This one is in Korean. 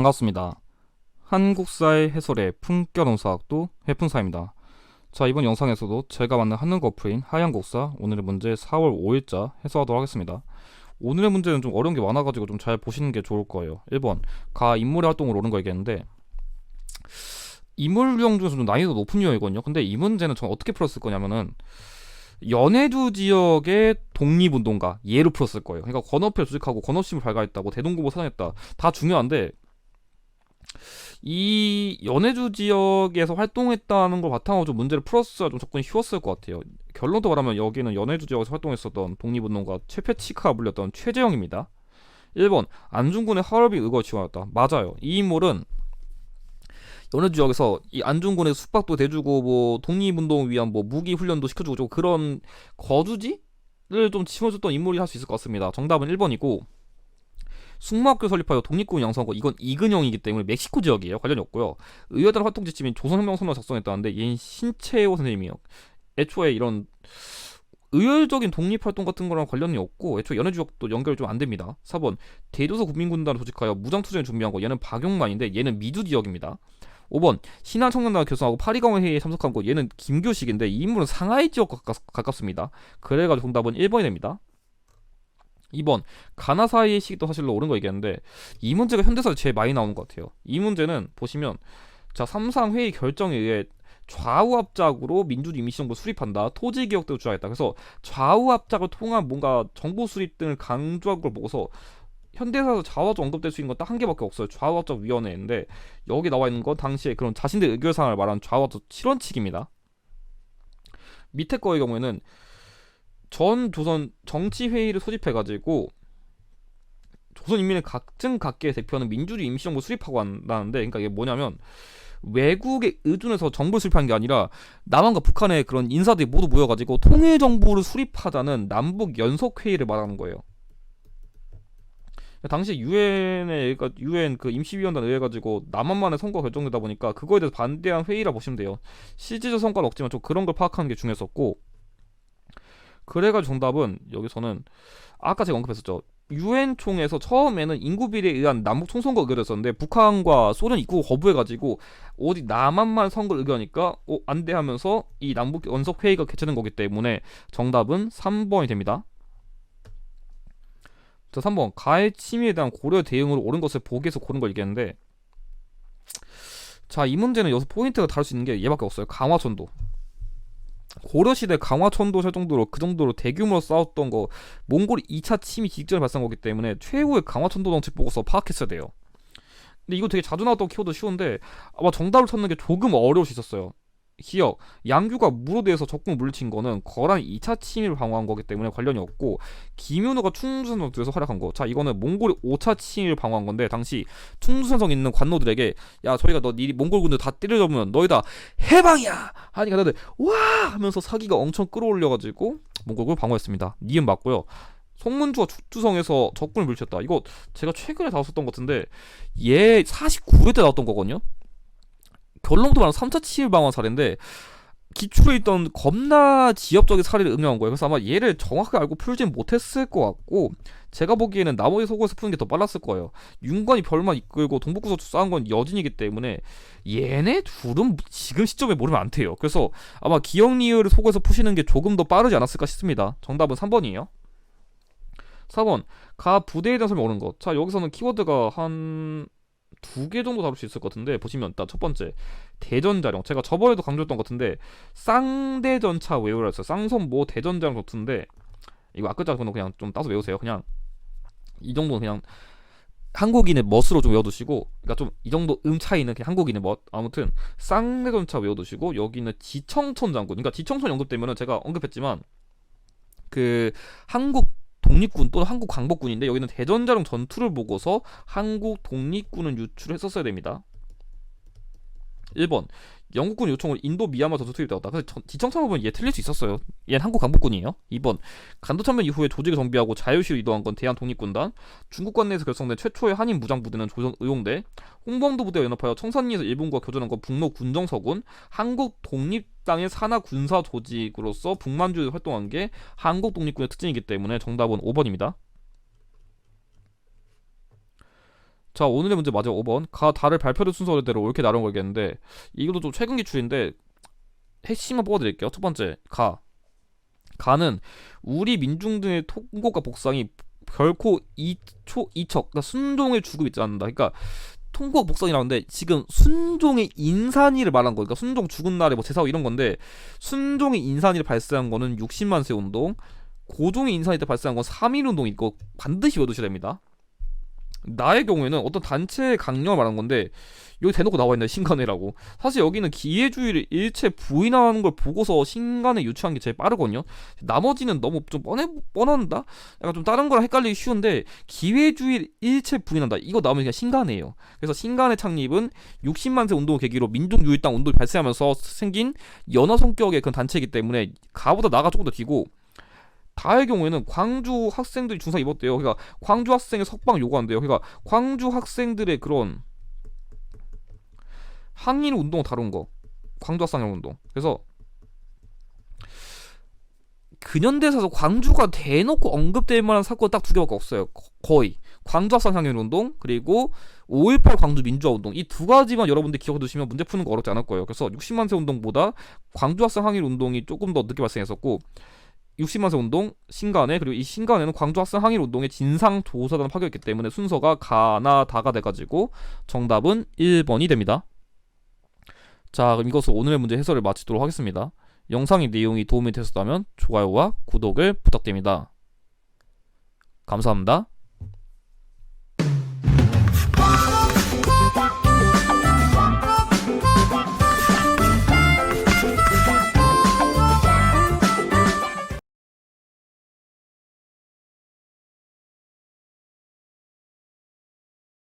반갑습니다. 한국사의 해설의 품격론사학도 해fun사입니다. 자 이번 영상에서도 제가 만든 한국어프인 하얀곡사 오늘의 문제 4월 5일자 해설하도록 하겠습니다. 오늘의 문제는 좀 어려운 게 많아가지고 좀 잘 보시는 게 좋을 거예요. 1번 가 인물의 활동을 오는 거 얘기했는데 인물 유형 중에서 좀 난이도 높은 유형이거든요. 근데 이 문제는 전 어떻게 풀었을 거냐면은 연해주 지역의 독립운동가 예로 풀었을 거예요. 그러니까 권업회 조직하고 권업심을 발가했다고 대동고보 사당했다 다 중요한데 이 연해주 지역에서 활동했다는 걸 바탕으로 좀 문제를 풀었어야 좀 접근이 쉬웠을 것 같아요. 결론도 말하면 여기는 연해주 지역에서 활동했었던 독립운동가 최패치카가 불렸던 최재형입니다. 1번 안중근의 하얼비 의거 지원했다. 맞아요. 이 인물은 연해주 지역에서 이 안중근의 숙박도 대주고 뭐 독립운동 위한 뭐 무기 훈련도 시켜주고 좀 그런 거주지를 좀 지원해줬던 인물이 할 수 있을 것 같습니다. 정답은 1번이고 숙마학교 설립하여 독립군 양성한 거 이건 이근영이기 때문에 멕시코 지역이에요. 관련이 없고요. 의회단 활동 지침인 조선혁명 선언 작성했다는데 얘는 신채호 선생님이요. 애초에 이런 의열적인 독립활동 같은 거랑 관련이 없고 애초에 연해 주역도 연결이 좀안 됩니다. 4번 대도서 국민군단을 조직하여 무장투쟁을 준비한 거 얘는 박용만인데 얘는 미주 지역입니다. 5번 신한 청년단을 결성하고 파리강원 회의에 참석한 거 얘는 김교식인데 이 인물은 상하이 지역과 가깝, 습니다 그래가지고 정답은 1번이 됩니다. 2번 가나사이의 시기도 사실로 옳은 거 얘기했는데 이 문제가 현대사에 제일 많이 나오는 것 같아요. 이 문제는 보시면 자 삼상 회의 결정에 의해 좌우 합작으로 민주주의 임시정부 수립한다. 토지 개혁 등을 주장했다. 그래서 좌우 합작을 통한 뭔가 정부 수립 등을 강조한 걸 보고서 현대사에서 좌우합작 언급될 수 있는 건 딱 한 개밖에 없어요. 좌우합작 위원회인데 여기 나와 있는 건 당시에 그런 자신들 의결사항을 말한 좌우합작 실언칙입니다. 밑에 거의 경우에는 전 조선 정치 회의를 소집해가지고 조선 인민의 각증 각계의 대표는 민주주의 임시정부 수립하고 한다는데, 그러니까 이게 뭐냐면 외국에 의존해서 정부를 수립한 게 아니라 남한과 북한의 그런 인사들이 모두 모여가지고 통일 정부를 수립하자는 남북 연석 회의를 말하는 거예요. 당시 유엔에 유엔 그 임시위원단 의해 가지고 남한만의 선거 결정되다 보니까 그거에 대해서 반대한 회의라 보시면 돼요. 실질적 성과는 없지만 좀 그런 걸 파악하는 게 중요했었고 그래가지고 정답은 여기서는 아까 제가 언급했었죠. 유엔 총에서 처음에는 인구 비례에 의한 남북 총선거 의결했었는데 북한과 소련 입국 거부해가지고 어디 남한만 선거 의결하니까 어, 안돼 하면서 이 남북 연석 회의가 개최된 거기 때문에 정답은 3번이 됩니다. 자 3번 가해 침해에 대한 고려 대응으로 옳은 것을 보기에서 고른 걸 얘기했는데 자 이 문제는 여기서 포인트가 다를 수 있는 게 얘밖에 없어요. 강화천도. 고려시대 강화천도 설 정도로 그 정도로 대규모로 싸웠던 거 몽골이 2차 침이 직전에 발생한 거기 때문에 최후의 강화천도 정책 보고서 파악했어야 돼요. 근데 이거 되게 자주 나왔던 키워드 쉬운데 아마 정답을 찾는 게 조금 어려울 수 있었어요. 기억 양규가 무로대에서 적군 물리친 거는 거란 2차 침입을 방어한 거기 때문에 관련이 없고 김윤호가 충주산성에서 활약한 거. 자 이거는 몽골이 5차 침입을 방어한 건데 당시 충주산성 있는 관노들에게 야 저희가 너 니 몽골 군들 다 때려잡으면 너희 다 해방이야 하니까 다들 와 하면서 사기가 엄청 끌어올려가지고 몽골군을 방어했습니다. 니은 맞고요. 송문주가 축주성에서 적군을 물리쳤다. 이거 제가 최근에 다뤘었던 것 같은데 얘 49회 때 나왔던 거거든요. 결론부터 말하면 3차 치일 방어 사례인데 기출에 있던 겁나 지엽적인 사례를 응용한 거예요. 그래서 아마 얘를 정확하게 알고 풀진 못했을 것 같고 제가 보기에는 나머지 속에서 푸는 게 더 빨랐을 거예요. 윤관이 별만 이끌고 동북구서 싸운 건 여진이기 때문에 얘네 둘은 지금 시점에 모르면 안 돼요. 그래서 아마 기억리을을 속에서 푸시는 게 조금 더 빠르지 않았을까 싶습니다. 정답은 3번이에요. 4번 가 부대에 설명 오는 것. 자 여기서는 키워드가 한 두 개 정도 다룰 수 있을 것 같은데 보시면 일단 첫 번째 대전자령. 제가 저번에도 강조했던 것 같은데 쌍대전차 외우라 했어요. 쌍선모 대전자령 좋던데 이거 아까 자는 그냥 좀 따서 외우세요. 그냥 이 정도는 그냥 한국인의 멋으로 좀 외워두시고 그러니까 좀 이 정도 음 차이는 그냥 한국인의 멋. 아무튼 쌍대전차 외워두시고 여기는 지청천 장군. 그러니까 지청천 언급되면은 제가 언급했지만 그 한국 독립군 또는 한국 광복군인데 여기는 대전자령 전투를 보고서 한국 독립군은 유출했었어야 됩니다. 1번 영국군 요청을 인도 미얀마 전투 투입되었다. 그래서 지청차 보면 얘 틀릴 수 있었어요. 얘는 한국 강북군이에요. 2번 간도참변 이후에 조직을 정비하고 자유시로 이동한 건 대한 독립군단. 중국 관 내에서 결성된 최초의 한인 무장 부대는 조선 의용대. 홍범도 부대와 연합하여 청산리에서 일본과 교전한 건 북로 군정서군. 한국 독립당의 산하 군사 조직으로서 북만주에 활동한 게 한국 독립군의 특징이기 때문에 정답은 5번입니다. 자 오늘의 문제 마지막 5번. 가 다를 발표된 순서대로 옳게 나눈 거겠는데 이것도 좀 최근 기출인데 핵심만 뽑아드릴게요. 첫 번째 가. 가는 우리 민중 등의 통곡과 복상이 결코 이초 이척 그러니까 순종의 죽음 있지 않는다. 그러니까 통곡 복상이라는데 지금 순종의 인산이를 말한 거니까 그러니까 순종 죽은 날에 뭐 제사하고 이런 건데 순종의 인산이를 발생한 거는 60만 세 운동 고종의 인산이 때 발생한 건 3.1 운동이 있고 반드시 외우셔야 됩니다 나의 경우에는 어떤 단체의 강령을 말한 건데 여기 대놓고 나와 있네 신간회라고. 사실 여기는 기회주의를 일체 부인하는 걸 보고서 신간에 유추한 게 제일 빠르거든요. 나머지는 너무 좀 뻔해 뻔한다? 약간 좀 다른 거랑 헷갈리기 쉬운데 기회주의를 일체 부인한다. 이거 나오면 그냥 신간회예요. 그래서 신간의 창립은 60만 세 운동을 계기로 민족유일당 운동이 발생하면서 생긴 연화 성격의 그런 단체이기 때문에 가보다 나가 조금 더 뒤고 다의 경우에는 광주 학생들이 중상 입었대요. 그러니까 광주 학생의 석방 요구한대요. 그러니까 광주 학생들의 그런 항일 운동 다룬 거. 광주 학생 운동. 그래서 근현대사에서 광주가 대놓고 언급될 만한 사건 딱 두 개밖에 없어요. 거- 거의 광주 학생 항일 운동 그리고 5.18 광주 민주화 운동 이 두 가지만 여러분들 기억해 두시면 문제 푸는 거 어렵지 않을 거예요. 그래서 60만 세 운동보다 광주 학생 항일 운동이 조금 더 늦게 발생했었고 60만 세 운동 신간에 그리고 이 신간에는 광주 학생 항일 운동의 진상 조사단을 파견했기 때문에 순서가 가나 다가 돼가지고 정답은 1번이 됩니다. 자 그럼 이것으로 오늘의 문제 해설을 마치도록 하겠습니다. 영상의 내용이 도움이 되셨다면 좋아요와 구독을 부탁드립니다. 감사합니다.